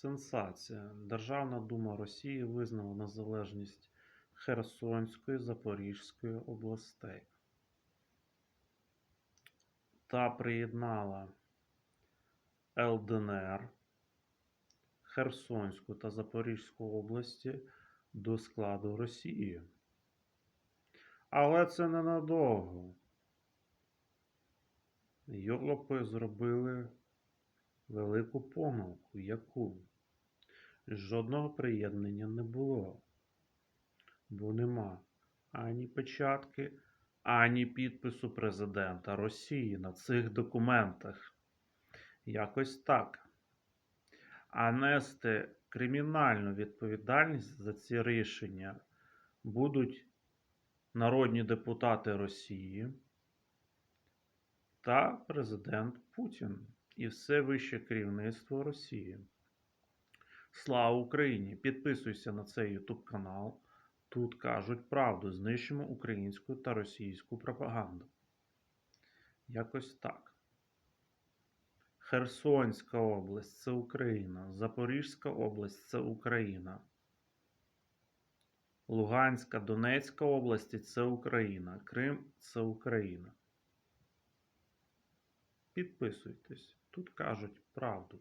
Сенсація. Державна дума Росії визнала незалежність Херсонської, Запорізької областей та приєднала ЛДНР, Херсонську та Запорізьку області до складу Росії. Але це ненадовго. Йолопи зробили велику помилку, яку жодного приєднання не було, бо нема ані печатки, ані підпису президента Росії на цих документах. Якось так. А нести кримінальну відповідальність за ці рішення будуть народні депутати Росії та президент Путін і все вище керівництво Росії. Слава Україні! Підписуйся на цей YouTube канал. Тут кажуть правду, знищимо українську та російську пропаганду. Якось так. Херсонська область це Україна. Запорізька область це Україна. Луганська, Донецька області це Україна. Крим це Україна. Підписуйтесь. Тут кажуть правду.